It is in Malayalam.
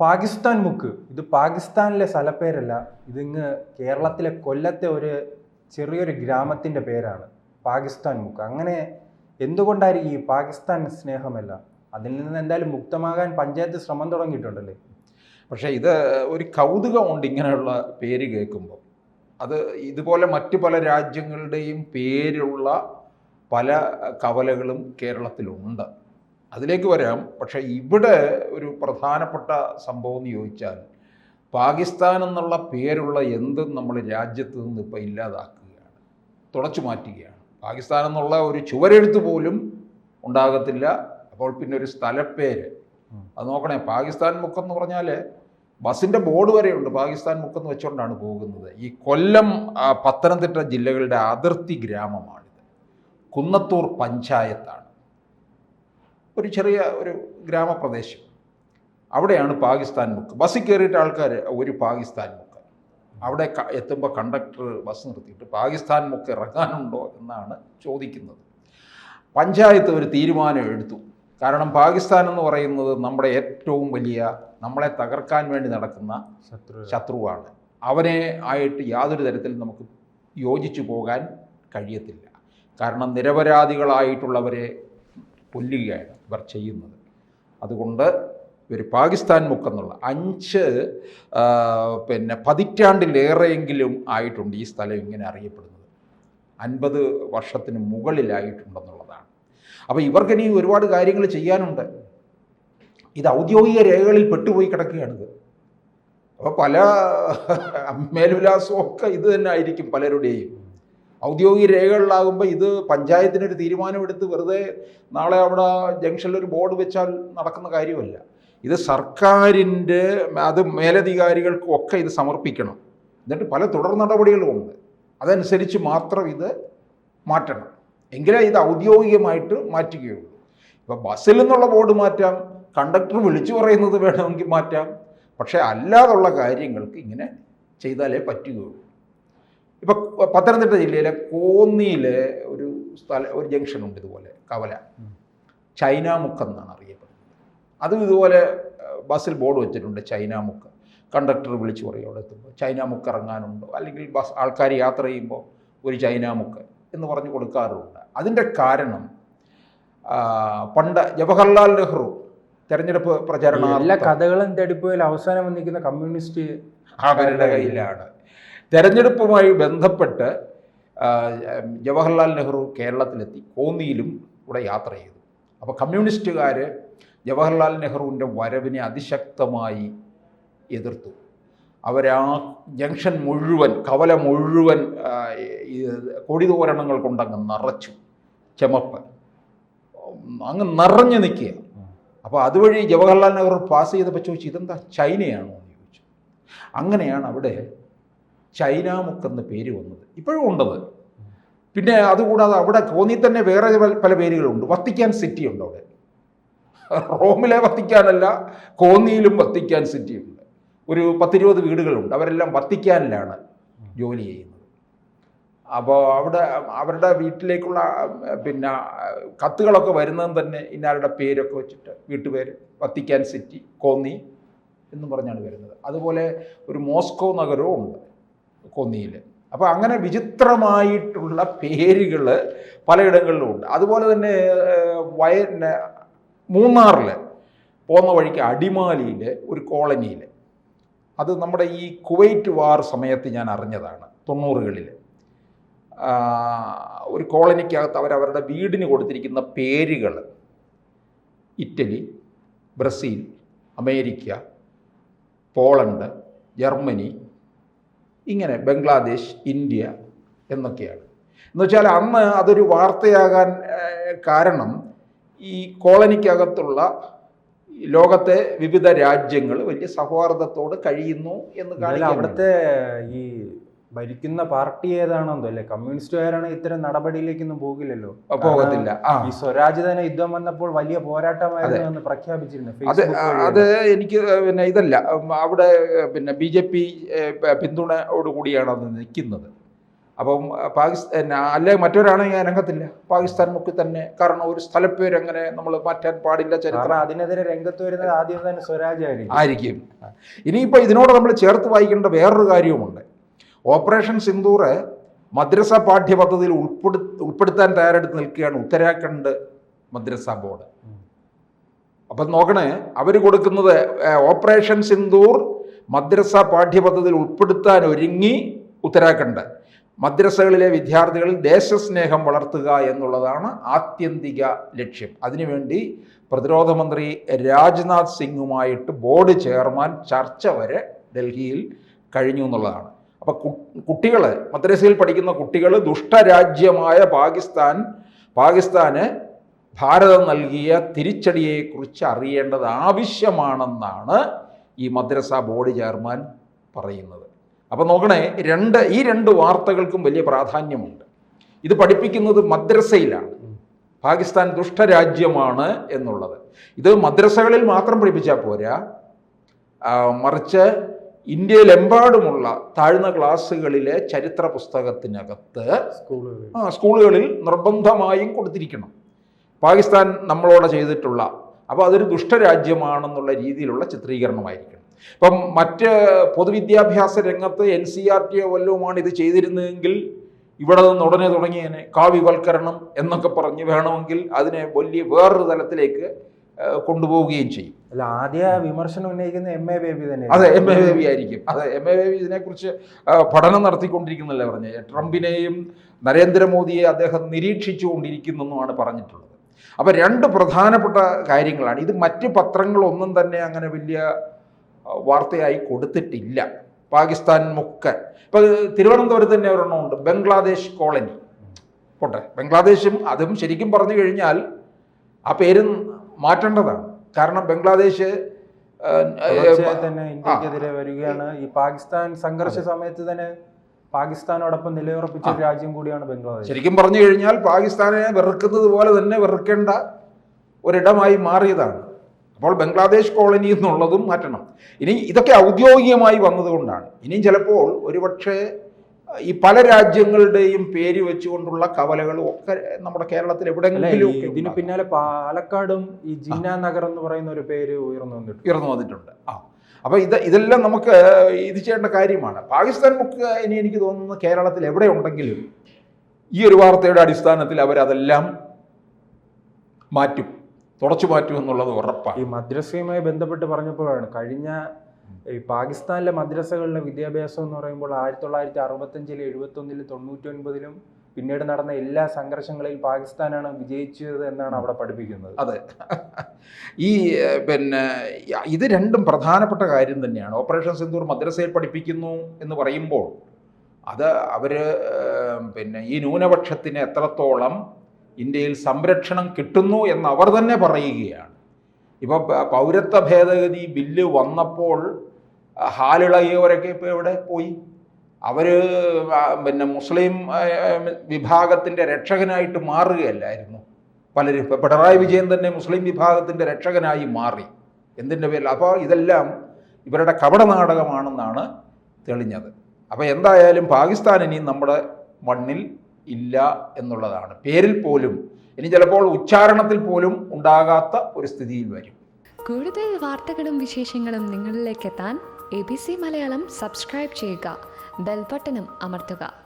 പാകിസ്ഥാൻ മുക്ക്. ഇത് പാകിസ്ഥാനിലെ സ്ഥലപ്പേരല്ല. ഇതിങ്ങ് കേരളത്തിലെ കൊല്ലത്തെ ഒരു ചെറിയൊരു ഗ്രാമത്തിന്റെ പേരാണ്. പാകിസ്ഥാൻ മുക്ക്. അങ്ങനെ എന്തുകൊണ്ടായിരിക്കും ഈ പാകിസ്ഥാൻ സ്നേഹമല്ല? അതിൽ നിന്ന് എന്തായാലും മുക്തമാകാൻ പഞ്ചായത്ത് ശ്രമം തുടങ്ങിയിട്ടുണ്ടല്ലേ? പക്ഷേ ഇത് ഒരു കൗതുകമുണ്ട് ഇങ്ങനെയുള്ള പേര് കേൾക്കുമ്പോൾ അത് ഇതുപോലെ മറ്റു പല രാജ്യങ്ങളുടെയും പേരുള്ള പല കവലകളും കേരളത്തിലുണ്ട്. അതിലേക്ക് വരാം. പക്ഷേ ഇവിടെ ഒരു പ്രധാനപ്പെട്ട സംഭവം എന്ന് ചോദിച്ചാൽ പാകിസ്ഥാൻ എന്നുള്ള പേരുള്ള എന്തും നമ്മൾ രാജ്യത്ത് നിന്ന് ഇപ്പോൾ ഇല്ലാതാക്കുകയാണ്. തുടച്ചു മാറ്റുകയാണ്. പാകിസ്ഥാൻ എന്നുള്ള ഒരു ചുവരെഴുത്ത് പോലും ഉണ്ടാകത്തില്ല. അപ്പോൾ പിന്നെ ഒരു സ്ഥലപ്പേര്. അത് നോക്കണേ പാകിസ്ഥാൻ മുക്കെന്ന് പറഞ്ഞാൽ ബസ്സിന്റെ ബോർഡ് വരെയുണ്ട്. പാകിസ്ഥാൻ മുക്കെന്ന് വെച്ചുകൊണ്ടാണ് പോകുന്നത്. ഈ കൊല്ലം പത്തനംതിട്ട ജില്ലകളുടെ അതിർത്തി ഗ്രാമമാണിത്. കുന്നത്തൂർ പഞ്ചായത്താണ്. ഒരു ചെറിയ ഒരു ഗ്രാമപ്രദേശം. അവിടെയാണ് പാകിസ്ഥാൻ മുക്ക്. ബസ്സിൽ കയറിയിട്ട് ആൾക്കാർ ഒരു പാകിസ്ഥാൻ മുക്ക്. അവിടെ എത്തുമ്പോൾ കണ്ടക്ടർ ബസ് നിർത്തിയിട്ട് പാകിസ്ഥാൻ മുക്ക് ഇറങ്ങാനുണ്ടോ എന്നാണ് ചോദിക്കുന്നത്. പഞ്ചായത്ത് ഒരു തീരുമാനം എടുത്തു കാരണം പാകിസ്ഥാൻ എന്ന് പറയുന്നത് നമ്മുടെ ഏറ്റവും വലിയ നമ്മളെ തകർക്കാൻ വേണ്ടി നടക്കുന്ന ശത്രു ശത്രുവാണ്. അവനെ ആയിട്ട് യാതൊരു തരത്തിലും നമുക്ക് യോജിച്ചു പോകാൻ കഴിയത്തില്ല. കാരണം നിരപരാധികളായിട്ടുള്ളവരെ കൊല്ലുകയാണ് ഇവർ ചെയ്യുന്നത്. അതുകൊണ്ട് ഇവർ പാകിസ്ഥാൻ മുക്കെന്നുള്ള അഞ്ച് പിന്നെ പതിറ്റാണ്ടിലേറെയെങ്കിലും ആയിട്ടുണ്ട് ഈ സ്ഥലം ഇങ്ങനെ അറിയപ്പെടുന്നത്. അൻപത് വർഷത്തിന് മുകളിലായിട്ടുണ്ടെന്നുള്ളതാണ്. അപ്പോൾ ഇവർക്കിനി ഒരുപാട് കാര്യങ്ങൾ ചെയ്യാനുണ്ട്. ഇത് ഔദ്യോഗിക രേഖകളിൽ പെട്ടുപോയി കിടക്കുകയാണിത്. അപ്പോൾ പല മേൽവിലാസമൊക്കെ ഇത് തന്നെ ആയിരിക്കും പലരുടെയും. ഔദ്യോഗിക രേഖകളിലാകുമ്പോൾ ഇത് പഞ്ചായത്തിനൊരു തീരുമാനമെടുത്ത് വെറുതെ നാളെ അവിടെ ജംഗ്ഷനിൽ ഒരു ബോർഡ് വെച്ചാൽ നടക്കുന്ന കാര്യമല്ല. ഇത് സർക്കാരിന്റെ അത് മേലധികാരികൾക്കും ഒക്കെ ഇത് സമർപ്പിക്കണം. എന്നിട്ട് പല തുടർ നടപടികളുമുണ്ട് അതനുസരിച്ച് മാത്രം ഇത് മാറ്റണം. എങ്കിലേ ഇത് ഔദ്യോഗികമായിട്ട് മാറ്റുകയുള്ളൂ. ഇപ്പോൾ ബസ്സിൽ നിന്നുള്ള ബോർഡ് മാറ്റാം കണ്ടക്ടർ വിളിച്ചു പറയുന്നത് വേണമെങ്കിൽ മാറ്റാം. പക്ഷേ അല്ലാതുള്ള കാര്യങ്ങൾക്ക് ഇങ്ങനെ ചെയ്താലേ പറ്റുകയുള്ളൂ. ഇപ്പോൾ പത്തനംതിട്ട ജില്ലയിലെ കോന്നിയിലെ ഒരു സ്ഥല ഒരു ജംഗ്ഷൻ ഉണ്ട് ഇതുപോലെ കവല. ചൈനാമുക്ക് എന്നാണ് അറിയപ്പെടുന്നത്. അതും ഇതുപോലെ ബസ്സിൽ ബോർഡ് വെച്ചിട്ടുണ്ട് ചൈനാമുക്ക് കണ്ടക്ടർ വിളിച്ചു പറയും അവിടെ എത്തുമ്പോൾ ചൈനാമുക്ക് ഇറങ്ങാനുണ്ടോ? അല്ലെങ്കിൽ ബസ് ആൾക്കാർ യാത്ര ചെയ്യുമ്പോൾ ഒരു ചൈനാമുക്ക് എന്ന് പറഞ്ഞു കൊടുക്കാറുണ്ട്. അതിന്റെ കാരണം പണ്ട് ജവഹർലാൽ നെഹ്റു തെരഞ്ഞെടുപ്പ് എല്ലാ കഥകളും തേടിപ്പോയാൽ അവസാനം വന്നിരിക്കുന്ന കമ്മ്യൂണിസ്റ്റ് അവരുടെ കയ്യിലാണ്. തെരഞ്ഞെടുപ്പുമായി ബന്ധപ്പെട്ട് ജവഹർലാൽ നെഹ്റു കേരളത്തിലെത്തി കോന്നിയിലും കൂടെ യാത്ര ചെയ്തു. അപ്പോൾ കമ്മ്യൂണിസ്റ്റുകാർ ജവഹർലാൽ നെഹ്റുവിന്റെ വരവിനെ അതിശക്തമായി എതിർത്തു. അവരാ ജംഗ്ഷൻ മുഴുവൻ കവല മുഴുവൻ കൊടി തോരണങ്ങൾ കൊടിതോരണങ്ങൾ കൊണ്ടങ്ങ് നിറച്ചു. ചെമപ്പ്. അങ്ങ് നിറഞ്ഞു നിൽക്കുക. അപ്പോൾ അതുവഴി ജവഹർലാൽ നെഹ്റു പാസ് ചെയ്തപ്പോൾ ചോദിച്ചു ഇതെന്താ ചൈനയാണോ? എന്ന് ചോദിച്ചു. അങ്ങനെയാണ് അവിടെ ചൈനാമുക്ക് എന്ന പേര് വന്നത്. ഇപ്പോഴും ഉണ്ടത്. പിന്നെ അതുകൂടാതെ അവിടെ കോന്നി തന്നെ വേറെ പല- പേരുകളുണ്ട്. വത്തിക്കാൻ സിറ്റി ഉണ്ട് അവിടെ. റോമിലെ വത്തിക്കാനല്ല കോന്നിയിലും വത്തിക്കാൻ സിറ്റി ഉണ്ട്. ഒരു പത്തിരുപത് വീടുകളുണ്ട്. അവരെല്ലാം വത്തിക്കാനിലാണ് ജോലി ചെയ്യുന്നത്. അപ്പോൾ അവിടെ അവരുടെ വീട്ടിലേക്കുള്ള പിന്നെ കത്തുകളൊക്കെ വരുന്നതും തന്നെ ഇന്നാരുടെ പേരൊക്കെ വെച്ചിട്ട് വീട്ടുപേര് വത്തിക്കാൻ സിറ്റി കോന്നി എന്ന് പറഞ്ഞാണ് വരുന്നത്. അതുപോലെ ഒരു മോസ്കോ നഗരവും ഉണ്ട്. കോന്നിയിൽ അപ്പോൾ അങ്ങനെ വിചിത്രമായിട്ടുള്ള പേരുകൾ പലയിടങ്ങളിലും ഉണ്ട് അതുപോലെ തന്നെ വയ മൂന്നാറിൽ പോകുന്ന വഴിക്ക് അടിമാലിയിൽ ഒരു കോളനിയിൽ അത് നമ്മുടെ ഈ കുവൈറ്റ് വാർ സമയത്ത് ഞാൻ അറിഞ്ഞതാണ് തൊണ്ണൂറുകളിൽ ഒരു കോളനിക്കകത്ത് അവരവരുടെ വീടിന് കൊടുത്തിരിക്കുന്ന പേരുകൾ Italy Brazil America Poland Germany ഇങ്ങനെ ബംഗ്ലാദേശ് ഇന്ത്യ എന്നൊക്കെയാണ്. എന്ന് വെച്ചാൽ അന്ന് അതൊരു വാർത്തയാകാൻ കാരണം ഈ കോളനിക്കകത്തുള്ള ലോകത്തെ വിവിധ രാജ്യങ്ങൾ വലിയ സൗഹാർദ്ദത്തോട് കഴിയുന്നു എന്ന് കാണിക്കാൻ അവിടുത്തെ ഈ ഭരിക്കുന്ന പാർട്ടി ഏതാണെന്നോ അല്ലെ? കമ്മ്യൂണിസ്റ്റുകാരാണ് ഇത്തരം നടപടിയിലേക്കൊന്നും പോകില്ലല്ലോ. പോകത്തില്ല. ഈ സ്വരാജ് തന്നെ യുദ്ധം വന്നപ്പോൾ വലിയ പോരാട്ടമായിരുന്നു എന്ന് പ്രഖ്യാപിച്ചിരുന്നു അത് എനിക്ക് പിന്നെ ഇതല്ല. അവിടെ പിന്നെ ബി ജെ പി പിന്തുണയോടുകൂടിയാണ് അത് നിൽക്കുന്നത്. അപ്പം പാകിസ്ഥാൻ അല്ലെ മറ്റൊരാണെങ്കിൽ രംഗത്തില്ല പാകിസ്ഥാൻ മുക്കിൽ തന്നെ കാരണം ഒരു സ്ഥലപ്പേര് അങ്ങനെ നമ്മൾ മാറ്റാൻ പാടില്ല ചരിത്രം. അതിനെതിരെ രംഗത്ത് വരുന്നത് ആദ്യം തന്നെ സ്വരാജ് ആയിരിക്കും. ആയിരിക്കും. ഇനിയിപ്പോൾ ഇതിനോട് നമ്മൾ ചേർത്ത് വായിക്കേണ്ട വേറൊരു കാര്യവുമുണ്ട്. ഓപ്പറേഷൻ സിന്ദൂർ മദ്രസ പാഠ്യപദ്ധതിയിൽ ഉൾപ്പെടു ഉൾപ്പെടുത്താൻ തയ്യാറെടുത്ത് നിൽക്കുകയാണ് ഉത്തരാഖണ്ഡ് മദ്രസ ബോർഡ്. അപ്പം നോക്കണേ അവർ കൊടുക്കുന്നത് ഓപ്പറേഷൻ സിന്ദൂർ മദ്രസ പാഠ്യപദ്ധതിയിൽ ഉൾപ്പെടുത്താൻ ഒരുങ്ങി ഉത്തരാഖണ്ഡ്. മദ്രസകളിലെ വിദ്യാർത്ഥികളിൽ ദേശസ്നേഹം വളർത്തുക എന്നുള്ളതാണ് ആത്യന്തിക ലക്ഷ്യം. അതിനുവേണ്ടി പ്രതിരോധ മന്ത്രി രാജ്നാഥ് സിംഗുമായിട്ട് ബോർഡ് ചെയർമാൻ ചർച്ച വരെ ഡൽഹിയിൽ കഴിഞ്ഞു എന്നുള്ളതാണ്. അപ്പോൾ കുട്ടികൾ മദ്രസയിൽ പഠിക്കുന്ന കുട്ടികൾ ദുഷ്ടരാജ്യമായ പാകിസ്ഥാൻ പാകിസ്ഥാന് ഭാരതം നൽകിയ തിരിച്ചടിയെക്കുറിച്ച് അറിയേണ്ടത് ആവശ്യമാണെന്നാണ് ഈ മദ്രസ ബോർഡ് ചെയർമാൻ പറയുന്നത്. അപ്പോൾ നോക്കണേ രണ്ട് ഈ രണ്ട് വാർത്തകൾക്കും വലിയ പ്രാധാന്യമുണ്ട്. ഇത് പഠിപ്പിക്കുന്നത് മദ്രസയിലാണ്. പാകിസ്ഥാൻ ദുഷ്ടരാജ്യമാണ് എന്നുള്ളത്. ഇത് മദ്രസകളിൽ മാത്രം പഠിപ്പിച്ചാൽ പോരാ. മറിച്ച് ഇന്ത്യയിലെമ്പാടുമുള്ള താഴ്ന്ന ക്ലാസ്സുകളിലെ ചരിത്ര പുസ്തകത്തിനകത്ത് ആ സ്കൂളുകളിൽ നിർബന്ധമായും കൊടുത്തിരിക്കണം. പാകിസ്ഥാൻ നമ്മളോട് ചെയ്തിട്ടുള്ള അപ്പോൾ അതൊരു ദുഷ്ടരാജ്യമാണെന്നുള്ള രീതിയിലുള്ള ചിത്രീകരണമായിരിക്കണം. ഇപ്പം മറ്റ് പൊതുവിദ്യാഭ്യാസ രംഗത്ത് എൻ സി ആർ ടിയോ വല്ലവുമാണ് ഇത് ചെയ്തിരുന്നതെങ്കിൽ ഇവിടെ നിന്ന് ഉടനെ തുടങ്ങിയതിനെ കാവ്യവൽക്കരണം എന്നൊക്കെ പറഞ്ഞ് വേണമെങ്കിൽ അതിനെ വലിയ വേറൊരു തലത്തിലേക്ക് കൊണ്ടുപോവുകയും ചെയ്യും. അല്ല ആദ്യ വിമർശനം ഉന്നയിക്കുന്ന എം എ ബേബി തന്നെ അതെ എം എ ബേബി ആയിരിക്കും. അതെ എം എ ബേബി ഇതിനെക്കുറിച്ച് പഠനം നടത്തിക്കൊണ്ടിരിക്കുന്നല്ലേ പറഞ്ഞത് ട്രംപിനെയും നരേന്ദ്രമോദിയെ അദ്ദേഹം നിരീക്ഷിച്ചു കൊണ്ടിരിക്കുന്നെന്നുമാണ് പറഞ്ഞിട്ടുള്ളത്. അപ്പോൾ രണ്ട് പ്രധാനപ്പെട്ട കാര്യങ്ങളാണ്. ഇത് മറ്റ് പത്രങ്ങളൊന്നും തന്നെ അങ്ങനെ വലിയ വാർത്തയായി കൊടുത്തിട്ടില്ല. പാകിസ്ഥാൻ മുക്കൻ ഇപ്പോൾ തിരുവനന്തപുരത്ത് തന്നെ ഒരെണ്ണമുണ്ട് ബംഗ്ലാദേശ് കോളനി. പോട്ടെ ബംഗ്ലാദേശും അതും ശരിക്കും പറഞ്ഞു കഴിഞ്ഞാൽ ആ പേര് മാറ്റേണ്ടതാണ്. കാരണം ബംഗ്ലാദേശ് തന്നെ ഇന്ത്യക്കെതിരെ വരികയാണ്. ഈ പാകിസ്ഥാൻ സംഘർഷ സമയത്ത് തന്നെ പാകിസ്ഥാനോടൊപ്പം നിലയുറപ്പിച്ച ഒരു രാജ്യം കൂടിയാണ് ബംഗ്ലാദേശ്. ശരിക്കും പറഞ്ഞു കഴിഞ്ഞാൽ പാകിസ്ഥാനെ വെറുക്കുന്നത് പോലെ തന്നെ വെറുക്കേണ്ട ഒരിടമായി മാറിയതാണ്. അപ്പോൾ ബംഗ്ലാദേശ് കോളനി എന്നുള്ളതും മാറ്റണം. ഇനി ഇതൊക്കെ ഔദ്യോഗികമായി വന്നതുകൊണ്ടാണ്. ഇനിയും ചിലപ്പോൾ ഒരുപക്ഷെ ഈ പല രാജ്യങ്ങളുടെയും പേര് വെച്ചുകൊണ്ടുള്ള കവലകളും ഒക്കെ നമ്മുടെ കേരളത്തിൽ എവിടെയെങ്കിലും ഇതിന് പിന്നാലെ പാലക്കാടും ഈ ജിന്ന നഗർ എന്ന് പറയുന്ന ഒരു പേര് ഉയർന്നു വന്നിട്ടുണ്ട്. ഉയർന്നു വന്നിട്ടുണ്ട്. ആ. അപ്പോൾ ഇത് ഇതെല്ലാം നമുക്ക് ഇത് ചെയ്യേണ്ട കാര്യമാണ്. പാകിസ്ഥാൻ മുക്ക് ഇനി എനിക്ക് തോന്നുന്നു കേരളത്തിൽ എവിടെ ഉണ്ടെങ്കിലും ഈ ഒരു വാർത്തയുടെ അടിസ്ഥാനത്തിൽ അവരതെല്ലാം മാറ്റും. തുടച്ചു മാറ്റും എന്നുള്ളത് ഉറപ്പാണ്. ഈ മദ്രസയുമായി ബന്ധപ്പെട്ട് പറഞ്ഞപ്പോഴാണ് കഴിഞ്ഞ ഈ പാകിസ്ഥാനിലെ മദ്രസകളിലെ വിദ്യാഭ്യാസം എന്ന് പറയുമ്പോൾ ആയിരത്തി തൊള്ളായിരത്തി അറുപത്തഞ്ചിലും എഴുപത്തൊന്നിലും തൊണ്ണൂറ്റി ഒൻപതിലും പിന്നീട് നടന്ന എല്ലാ സംഘർഷങ്ങളിലും പാകിസ്ഥാനാണ് വിജയിച്ചത് എന്നാണ് അവിടെ പഠിപ്പിക്കുന്നത്. അതെ. ഈ പിന്നെ ഇത് രണ്ടും പ്രധാനപ്പെട്ട കാര്യം തന്നെയാണ്. ഓപ്പറേഷൻ സിന്ദൂർ മദ്രസയിൽ പഠിപ്പിക്കുന്നു എന്ന് പറയുമ്പോൾ അത് അവർ പിന്നെ ഈ ന്യൂനപക്ഷത്തിന് എത്രത്തോളം ഇന്ത്യയിൽ സംരക്ഷണം കിട്ടുന്നു എന്ന് അവർ തന്നെ പറയുകയാണ്. ഇപ്പോൾ പൗരത്വ ഭേദഗതി ബില്ല് വന്നപ്പോൾ ഹാലിളകിയവരൊക്കെ ഇപ്പോൾ എവിടെ പോയി? അവർ പിന്നെ മുസ്ലിം വിഭാഗത്തിന്റെ രക്ഷകനായിട്ട് മാറുകയല്ലായിരുന്നു. പലരും ഇപ്പോൾ പിണറായി വിജയൻ തന്നെ മുസ്ലിം വിഭാഗത്തിന്റെ രക്ഷകനായി മാറി. എന്തിന്റെ പേരിൽ അപ്പോൾ ഇതെല്ലാം ഇവരുടെ കപട നാടകമാണെന്നാണ് തെളിഞ്ഞത്. അപ്പോൾ എന്തായാലും പാകിസ്ഥാൻ ഇനി നമ്മുടെ മണ്ണിൽ ഇല്ല എന്നുള്ളതാണ്. പേരിൽ പോലും ഇനി ചിലപ്പോൾ ഉച്ചാരണത്തിൽ പോലും ഉണ്ടാകാത്ത ഒരു സ്ഥിതിയിൽ വരും. കൂടുതൽ വാർത്തകളും വിശേഷങ്ങളും നിങ്ങളിലേക്ക് എത്താൻ A B C Malayalam subscribe ചെയ്യുക. ബെൽബട്ടനും അമർത്തുക.